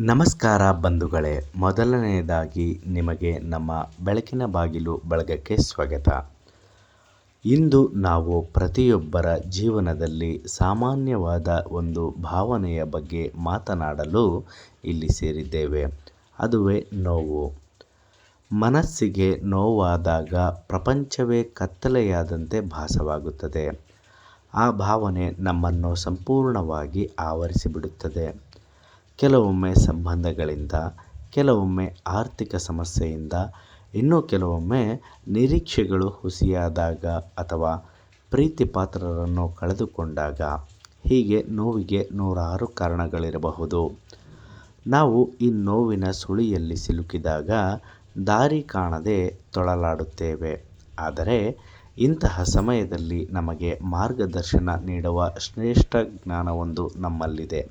ನಮಸ್ಕಾರ ಬಂಧುಗಳೇ, ಮೊದಲನೆಯದಾಗಿ ನಿಮಗೆ ನಮ್ಮ ಬೆಳಕಿನ ಬಾಗಿಲು ಬಳಗಕ್ಕೆ ಸ್ವಾಗತ. ಇಂದು ನಾವು ಪ್ರತಿಯೊಬ್ಬರ ಜೀವನದಲ್ಲಿ ಸಾಮಾನ್ಯವಾದ ಒಂದು ಭಾವನೆಯ ಬಗ್ಗೆ ಮಾತನಾಡಲು ಇಲ್ಲಿ ಸೇರಿದ್ದೇವೆ. ಅದುವೇ ನೋವು. ಮನಸ್ಸಿಗೆ ನೋವಾದಾಗ ಪ್ರಪಂಚವೇ ಕತ್ತಲೆಯಾದಂತೆ ಭಾಸವಾಗುತ್ತದೆ. ಆ ಭಾವನೆ ನಮ್ಮನ್ನು ಸಂಪೂರ್ಣವಾಗಿ ಆವರಿಸಿಬಿಡುತ್ತದೆ. ಕೆಲವೊಮ್ಮೆ ಸಂಬಂಧಗಳಿಂದ, ಕೆಲವೊಮ್ಮೆ ಆರ್ಥಿಕ ಸಮಸ್ಯೆಯಿಂದ, ಇನ್ನು ಕೆಲವೊಮ್ಮೆ ನಿರೀಕ್ಷೆಗಳು ಹುಸಿಯಾದಾಗ ಅಥವಾ ಪ್ರೀತಿಪಾತ್ರರನ್ನು ಕಳೆದುಕೊಂಡಾಗ ಹೀಗೆ ನೋವಿಗೆ ನೂರಾರು ಕಾರಣಗಳಿರಬಹುದು. ನಾವು ಈ ನೋವಿನ ಸುಳಿಯಲ್ಲಿ ಸಿಲುಕಿದಾಗ ದಾರಿ ಕಾಣದೆ ತೊಳಲಾಡುತ್ತೇವೆ. ಆದರೆ ಇಂತಹ ಸಮಯದಲ್ಲಿ ನಮಗೆ ಮಾರ್ಗದರ್ಶನ ನೀಡುವ ಶ್ರೇಷ್ಠ ಜ್ಞಾನವೊಂದು ನಮ್ಮಲ್ಲಿದೆ.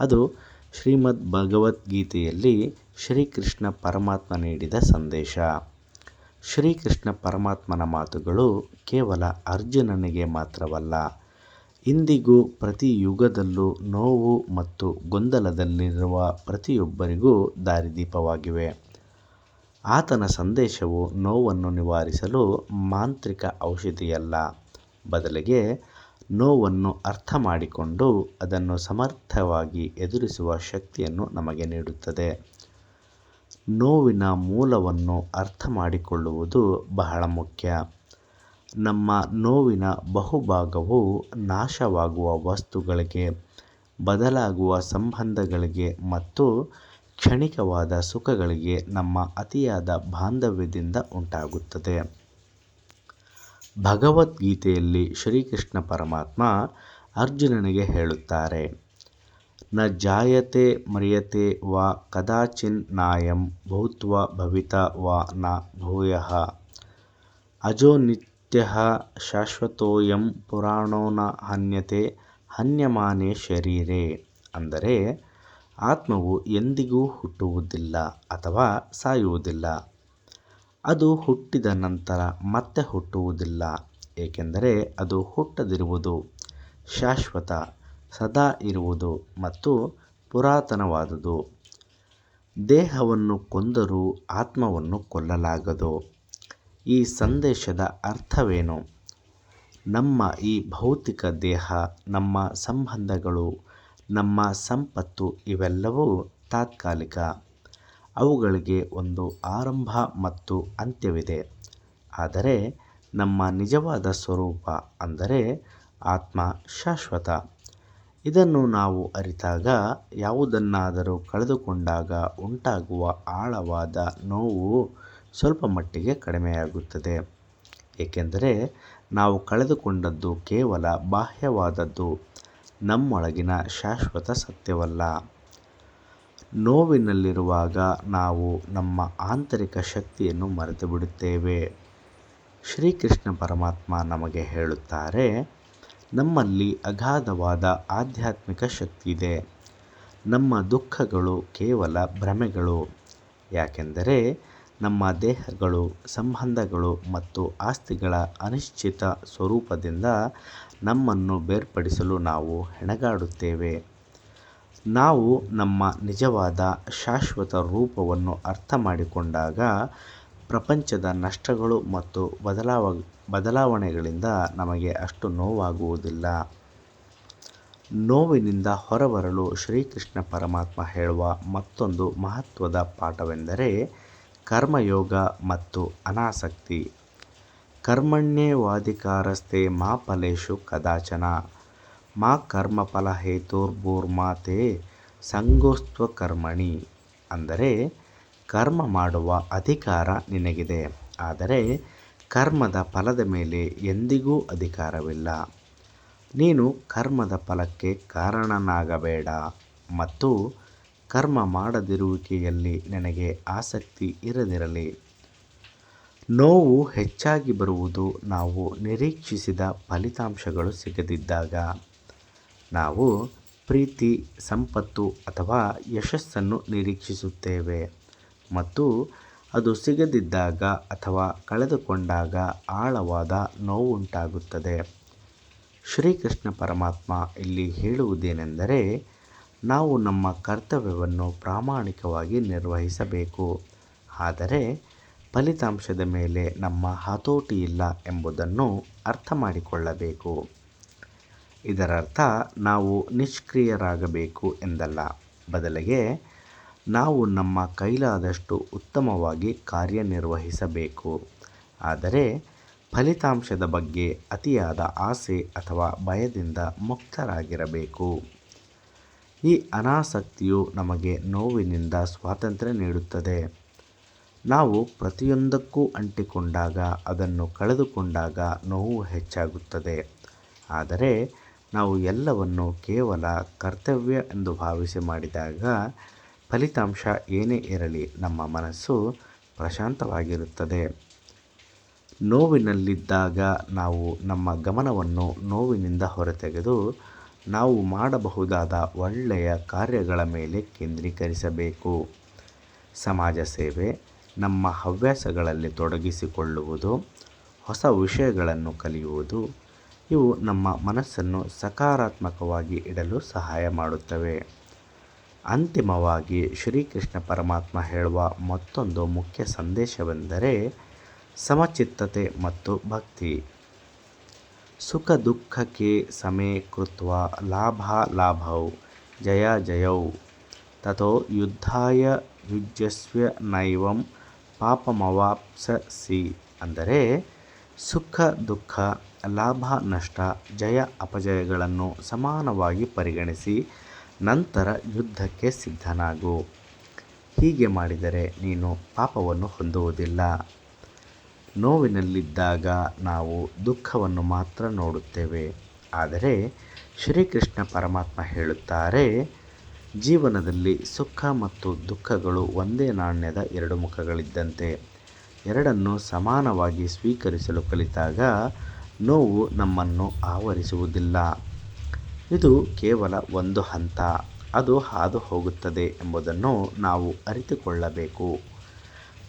ಅದು ಶ್ರೀಮದ್ ಭಗವದ್ಗೀತೆಯಲ್ಲಿ ಶ್ರೀಕೃಷ್ಣ ಪರಮಾತ್ಮ ನೀಡಿದ ಸಂದೇಶ. ಶ್ರೀಕೃಷ್ಣ ಪರಮಾತ್ಮನ ಮಾತುಗಳು ಕೇವಲ ಅರ್ಜುನನಿಗೆ ಮಾತ್ರವಲ್ಲ, ಇಂದಿಗೂ ಪ್ರತಿ ಯುಗದಲ್ಲೂ ನೋವು ಮತ್ತು ಗೊಂದಲದಲ್ಲಿರುವ ಪ್ರತಿಯೊಬ್ಬರಿಗೂ ದಾರಿದೀಪವಾಗಿವೆ. ಆತನ ಸಂದೇಶವು ನೋವನ್ನು ನಿವಾರಿಸಲು ಮಾಂತ್ರಿಕ ಔಷಧಿಯಲ್ಲ, ಬದಲಿಗೆ ನೋವನ್ನು ಅರ್ಥ ಮಾಡಿಕೊಂಡು ಅದನ್ನು ಸಮರ್ಥವಾಗಿ ಎದುರಿಸುವ ಶಕ್ತಿಯನ್ನು ನಮಗೆ ನೀಡುತ್ತದೆ. ನೋವಿನ ಮೂಲವನ್ನು ಅರ್ಥ ಮಾಡಿಕೊಳ್ಳುವುದು ಬಹಳ ಮುಖ್ಯ. ನಮ್ಮ ನೋವಿನ ಬಹುಭಾಗವು ನಾಶವಾಗುವ ವಸ್ತುಗಳಿಗೆ, ಬದಲಾಗುವ ಸಂಬಂಧಗಳಿಗೆ ಮತ್ತು ಕ್ಷಣಿಕವಾದ ಸುಖಗಳಿಗೆ ನಮ್ಮ ಅತಿಯಾದ ಬಾಂಧವ್ಯದಿಂದ ಉಂಟಾಗುತ್ತದೆ. ಭಗವದ್ಗೀತೆಯಲ್ಲಿ ಶ್ರೀಕೃಷ್ಣ ಪರಮಾತ್ಮ ಅರ್ಜುನನಿಗೆ ಹೇಳುತ್ತಾರೆ, ನ ಜಾಯತೆ ಮ್ರಿಯತೆ ವಾ ಕದಾಚಿನ್ ನಾಯಂ ಭೂತ್ವ ಭವಿತ ವಾ ನ ಭೂಯಃ, ಅಜೋ ನಿತ್ಯಃ ಶಾಶ್ವತೋಯಂ ಪುರಾಣೋ ನ ಹನ್ಯತೆ ಹನ್ಯಮಾನೆ ಶರೀರೇ ಅಂದರೆ ಆತ್ಮವು ಎಂದಿಗೂ ಹುಟ್ಟುವುದಿಲ್ಲ ಅಥವಾ ಸಾಯುವುದಿಲ್ಲ. ಅದು ಹುಟ್ಟಿದ ನಂತರ ಮತ್ತೆ ಹುಟ್ಟುವುದಿಲ್ಲ, ಏಕೆಂದರೆ ಅದು ಹುಟ್ಟದಿರುವುದು. ಶಾಶ್ವತ, ಸದಾ ಇರುವುದು ಮತ್ತು ಪುರಾತನವಾದುದು. ದೇಹವನ್ನು ಕೊಂದರೂ ಆತ್ಮವನ್ನು ಕೊಲ್ಲಲಾಗದು. ಈ ಸಂದೇಶದ ಅರ್ಥವೇನು? ನಮ್ಮ ಈ ಭೌತಿಕ ದೇಹ, ನಮ್ಮ ಸಂಬಂಧಗಳು, ನಮ್ಮ ಸಂಪತ್ತು ಇವೆಲ್ಲವೂ ತಾತ್ಕಾಲಿಕ. ಅವುಗಳಿಗೆ ಒಂದು ಆರಂಭ ಮತ್ತು ಅಂತ್ಯವಿದೆ. ಆದರೆ ನಮ್ಮ ನಿಜವಾದ ಸ್ವರೂಪ ಅಂದರೆ ಆತ್ಮ ಶಾಶ್ವತ. ಇದನ್ನು ನಾವು ಅರಿತಾಗ ಯಾವುದನ್ನಾದರೂ ಕಳೆದುಕೊಂಡಾಗ ಉಂಟಾಗುವ ಆಳವಾದ ನೋವು ಸ್ವಲ್ಪ ಮಟ್ಟಿಗೆ ಕಡಿಮೆಯಾಗುತ್ತದೆ. ಏಕೆಂದರೆ ನಾವು ಕಳೆದುಕೊಂಡದ್ದು ಕೇವಲ ಬಾಹ್ಯವಾದದ್ದು, ನಮ್ಮೊಳಗಿನ ಶಾಶ್ವತ ಸತ್ಯವಲ್ಲ. ನೋವಿನಲ್ಲಿರುವಾಗ ನಾವು ನಮ್ಮ ಆಂತರಿಕ ಶಕ್ತಿಯನ್ನು ಮರೆತುಬಿಡುತ್ತೇವೆ ಶ್ರೀಕೃಷ್ಣ ಪರಮಾತ್ಮ ನಮಗೆ ಹೇಳುತ್ತಾರೆ, ನಮ್ಮಲ್ಲಿ ಅಗಾಧವಾದ ಆಧ್ಯಾತ್ಮಿಕ ಶಕ್ತಿ ಇದೆ. ನಮ್ಮ ದುಃಖಗಳು ಕೇವಲ ಭ್ರಮೆಗಳು. ಯಾಕೆಂದರೆ ನಮ್ಮ ದೇಹಗಳು, ಸಂಬಂಧಗಳು ಮತ್ತು ಆಸ್ತಿಗಳ ಅನಿಶ್ಚಿತ ಸ್ವರೂಪದಿಂದ ನಮ್ಮನ್ನು ಬೇರ್ಪಡಿಸಲು ನಾವು ಹೆಣಗಾಡುತ್ತೇವೆ. ನಾವು ನಮ್ಮ ನಿಜವಾದ ಶಾಶ್ವತ ರೂಪವನ್ನು ಅರ್ಥ ಮಾಡಿಕೊಂಡಾಗ ಪ್ರಪಂಚದ ನಷ್ಟಗಳು ಮತ್ತು ಬದಲಾವ, ಬದಲಾವಣೆಗಳಿಂದ ನಮಗೆ ಅಷ್ಟು ನೋವಾಗುವುದಿಲ್ಲ. ನೋವಿನಿಂದ ಹೊರಬರಲು ಶ್ರೀಕೃಷ್ಣ ಪರಮಾತ್ಮ ಹೇಳುವ ಮತ್ತೊಂದು ಮಹತ್ವದ ಪಾಠವೆಂದರೆ ಕರ್ಮಯೋಗ ಮತ್ತು ಅನಾಸಕ್ತಿ. ಕರ್ಮಣ್ಯೇವಾಧಿಕಾರಸ್ಥೆ ಮಾ ಫಲೇಶು ಕದಾಚನ. ಮಾ ಕರ್ಮಫಲ ಸಂಗೋಸ್ತ್ವ ಸಂಗೋಸ್ತ್ವಕರ್ಮಣಿ ಅಂದರೆ ಕರ್ಮ ಮಾಡುವ ಅಧಿಕಾರ ನಿನಗಿದೆ. ಆದರೆ ಕರ್ಮದ ಫಲದ ಮೇಲೆ ಎಂದಿಗೂ ಅಧಿಕಾರವಿಲ್ಲ. ನೀನು ಕರ್ಮದ ಫಲಕ್ಕೆ ಕಾರಣನಾಗಬೇಡ ಮತ್ತು ಕರ್ಮ ಮಾಡದಿರುವಿಕೆಯಲ್ಲಿ ನನಗೆ ಆಸಕ್ತಿ ಇರದಿರಲಿ. ನೋವು ಹೆಚ್ಚಾಗಿ ಬರುವುದು ನಾವು ನಿರೀಕ್ಷಿಸಿದ ಫಲಿತಾಂಶಗಳು ಸಿಗದಿದ್ದಾಗ. ನಾವು ಪ್ರೀತಿ, ಸಂಪತ್ತು ಅಥವಾ ಯಶಸ್ಸನ್ನು ನಿರೀಕ್ಷಿಸುತ್ತೇವೆ. ಮತ್ತು ಅದು ಸಿಗದಿದ್ದಾಗ ಅಥವಾ ಕಳೆದುಕೊಂಡಾಗ ಆಳವಾದ ನೋವುಂಟಾಗುತ್ತದೆ. ಶ್ರೀಕೃಷ್ಣ ಪರಮಾತ್ಮ ಇಲ್ಲಿ ಹೇಳುವುದೇನೆಂದರೆ, ನಾವು ನಮ್ಮ ಕರ್ತವ್ಯವನ್ನು ಪ್ರಾಮಾಣಿಕವಾಗಿ ನಿರ್ವಹಿಸಬೇಕು. ಆದರೆ ಫಲಿತಾಂಶದ ಮೇಲೆ ನಮ್ಮ ಹತೋಟಿ ಇಲ್ಲ ಎಂಬುದನ್ನು ಅರ್ಥ ಮಾಡಿಕೊಳ್ಳಬೇಕು ಇದರರ್ಥ ನಾವು ನಿಷ್ಕ್ರಿಯರಾಗಬೇಕು ಎಂದಲ್ಲ. ಬದಲಿಗೆ ನಾವು ನಮ್ಮ ಕೈಲಾದಷ್ಟು ಉತ್ತಮವಾಗಿ ಕಾರ್ಯನಿರ್ವಹಿಸಬೇಕು. ಆದರೆ ಫಲಿತಾಂಶದ ಬಗ್ಗೆ ಅತಿಯಾದ ಆಸೆ ಅಥವಾ ಭಯದಿಂದ ಮುಕ್ತರಾಗಿರಬೇಕು. ಈ ಅನಾಸಕ್ತಿಯು ನಮಗೆ ನೋವಿನಿಂದ ಸ್ವಾತಂತ್ರ್ಯ ನೀಡುತ್ತದೆ. ನಾವು ಪ್ರತಿಯೊಂದಕ್ಕೂ ಅಂಟಿಕೊಂಡಾಗ ಅದನ್ನು ಕಳೆದುಕೊಂಡಾಗ ನೋವು ಹೆಚ್ಚಾಗುತ್ತದೆ. ಆದರೆ ನಾವು ಎಲ್ಲವನ್ನು ಕೇವಲ ಕರ್ತವ್ಯ ಎಂದು ಭಾವಿಸಿ ಮಾಡಿದಾಗ ಫಲಿತಾಂಶ ಏನೇ ಇರಲಿ ನಮ್ಮ ಮನಸ್ಸು ಪ್ರಶಾಂತವಾಗಿರುತ್ತದೆ. ನೋವಿನಲ್ಲಿದ್ದಾಗ ನಾವು ನಮ್ಮ ಗಮನವನ್ನು ನೋವಿನಿಂದ ಹೊರತೆಗೆದು ನಾವು ಮಾಡಬಹುದಾದ ಒಳ್ಳೆಯ ಕಾರ್ಯಗಳ ಮೇಲೆ ಕೇಂದ್ರೀಕರಿಸಬೇಕು. ಸಮಾಜ ಸೇವೆ ನಮ್ಮ ಹವ್ಯಾಸಗಳಲ್ಲಿ ತೊಡಗಿಸಿಕೊಳ್ಳುವುದು, ಹೊಸ ವಿಷಯಗಳನ್ನು ಕಲಿಯುವುದು ಇವು ನಮ್ಮ ಮನಸ್ಸನ್ನು ಸಕಾರಾತ್ಮಕವಾಗಿ ಇಡಲು ಸಹಾಯ ಮಾಡುತ್ತವೆ. ಅಂತಿಮವಾಗಿ ಶ್ರೀಕೃಷ್ಣ ಪರಮಾತ್ಮ ಹೇಳುವ ಮತ್ತೊಂದು ಮುಖ್ಯ ಸಂದೇಶವೆಂದರೆ ಸಮಚಿತ್ತತೆ ಮತ್ತು ಭಕ್ತಿ. ಸುಖ ದುಃಖಕ್ಕೆ ಸಮೇ ಕೃತ್ವ ಲಾಭಾಲಾಭೌ ಜಯ ಜಯೌ. ತಥೋ ಯುದ್ಧಾಯ ಯುಜಸ್ವ್ಯ ನೈವಂ ಪಾಪಮವಾಪ್ಸಸಿ. ಅಂದರೆ ಸುಖ ದುಃಖ ಲಾಭ, ನಷ್ಟ, ಜಯ, ಅಪಜಯಗಳನ್ನು ಸಮಾನವಾಗಿ ಪರಿಗಣಿಸಿ ನಂತರ ಯುದ್ಧಕ್ಕೆ ಸಿದ್ಧನಾಗು. ಹೀಗೆ ಮಾಡಿದರೆ ನೀನು ಪಾಪವನ್ನು ಹೊಂದುವುದಿಲ್ಲ. ನೋವಿನಲ್ಲಿದ್ದಾಗ ನಾವು ದುಃಖವನ್ನು ಮಾತ್ರ ನೋಡುತ್ತೇವೆ. ಆದರೆ ಶ್ರೀಕೃಷ್ಣ ಪರಮಾತ್ಮ ಹೇಳುತ್ತಾರೆ, ಜೀವನದಲ್ಲಿ ಸುಖ ಮತ್ತು ದುಃಖಗಳು ಒಂದೇ ನಾಣ್ಯದ ಎರಡು ಮುಖಗಳಿದ್ದಂತೆ. ಎರಡನ್ನು ಸಮಾನವಾಗಿ ಸ್ವೀಕರಿಸಲು ಕಲಿತಾಗ ನೋವು ನಮ್ಮನ್ನು ಆವರಿಸುವುದಿಲ್ಲ. ಇದು ಕೇವಲ ಒಂದು ಹಂತ, ಅದು ಹಾದು ಹೋಗುತ್ತದೆ ಎಂಬುದನ್ನು ನಾವು ಅರಿತುಕೊಳ್ಳಬೇಕು.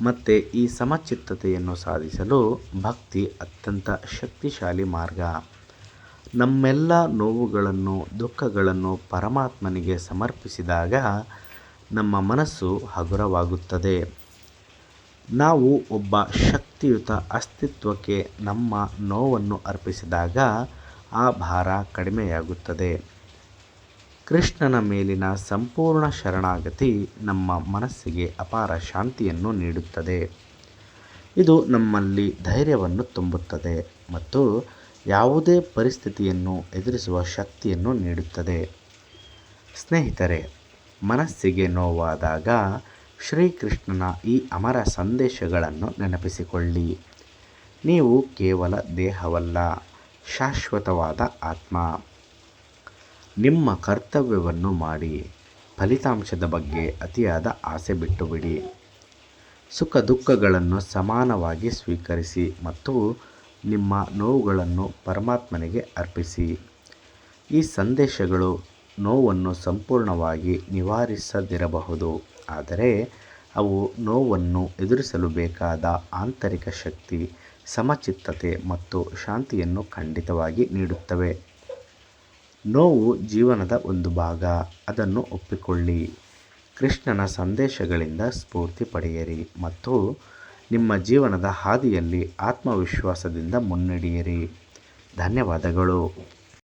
ಮತ್ತು ಈ ಸಮಚಿತ್ತತೆಯನ್ನು ಸಾಧಿಸಲು ಭಕ್ತಿ ಅತ್ಯಂತ ಶಕ್ತಿಶಾಲಿ ಮಾರ್ಗ. ನಮ್ಮೆಲ್ಲ ನೋವುಗಳನ್ನು, ದುಃಖಗಳನ್ನು ಪರಮಾತ್ಮನಿಗೆ ಸಮರ್ಪಿಸಿದಾಗ ನಮ್ಮ ಮನಸ್ಸು ಹಗುರವಾಗುತ್ತದೆ. ನಾವು ಒಬ್ಬ ಶಕ್ತಿಯುತ ಅಸ್ತಿತ್ವಕ್ಕೆ ನಮ್ಮ ನೋವನ್ನು ಅರ್ಪಿಸಿದಾಗ ಆ ಭಾರ ಕಡಿಮೆಯಾಗುತ್ತದೆ. ಕೃಷ್ಣನ ಮೇಲಿನ ಸಂಪೂರ್ಣ ಶರಣಾಗತಿ ನಮ್ಮ ಮನಸ್ಸಿಗೆ ಅಪಾರ ಶಾಂತಿಯನ್ನು ನೀಡುತ್ತದೆ. ಇದು ನಮ್ಮಲ್ಲಿ ಧೈರ್ಯವನ್ನು ತುಂಬುತ್ತದೆ ಮತ್ತು ಯಾವುದೇ ಪರಿಸ್ಥಿತಿಯನ್ನು ಎದುರಿಸುವ ಶಕ್ತಿಯನ್ನು ನೀಡುತ್ತದೆ. ಸ್ನೇಹಿತರೆ, ಮನಸ್ಸಿಗೆ ನೋವಾದಾಗ ಶ್ರೀಕೃಷ್ಣನ ಈ ಅಮರ ಸಂದೇಶಗಳನ್ನು ನೆನಪಿಸಿಕೊಳ್ಳಿ. ನೀವು ಕೇವಲ ದೇಹವಲ್ಲ, ಶಾಶ್ವತವಾದ ಆತ್ಮ. ನಿಮ್ಮ ಕರ್ತವ್ಯವನ್ನು ಮಾಡಿ, ಫಲಿತಾಂಶದ ಬಗ್ಗೆ ಅತಿಯಾದ ಆಸೆ ಬಿಟ್ಟುಬಿಡಿ. ಸುಖ ದುಃಖಗಳನ್ನು ಸಮಾನವಾಗಿ ಸ್ವೀಕರಿಸಿ ಮತ್ತು ನಿಮ್ಮ ನೋವುಗಳನ್ನು ಪರಮಾತ್ಮನಿಗೆ ಅರ್ಪಿಸಿ. ಈ ಸಂದೇಶಗಳು ನೋವನ್ನು ಸಂಪೂರ್ಣವಾಗಿ ನಿವಾರಿಸದಿರಬಹುದು. ಆದರೆ ಅವು ನೋವನ್ನು ಎದುರಿಸಲು ಬೇಕಾದ ಆಂತರಿಕ ಶಕ್ತಿ, ಸಮಚಿತ್ತತೆ ಮತ್ತು ಶಾಂತಿಯನ್ನು ಖಂಡಿತವಾಗಿ ನೀಡುತ್ತವೆ. ನೋವು ಜೀವನದ ಒಂದು ಭಾಗ, ಅದನ್ನು ಒಪ್ಪಿಕೊಳ್ಳಿ. ಕೃಷ್ಣನ ಸಂದೇಶಗಳಿಂದ ಸ್ಫೂರ್ತಿ ಪಡೆಯಿರಿ ಮತ್ತು ನಿಮ್ಮ ಜೀವನದ ಹಾದಿಯಲ್ಲಿ ಆತ್ಮವಿಶ್ವಾಸದಿಂದ ಮುನ್ನಡೆಯಿರಿ. ಧನ್ಯವಾದಗಳು.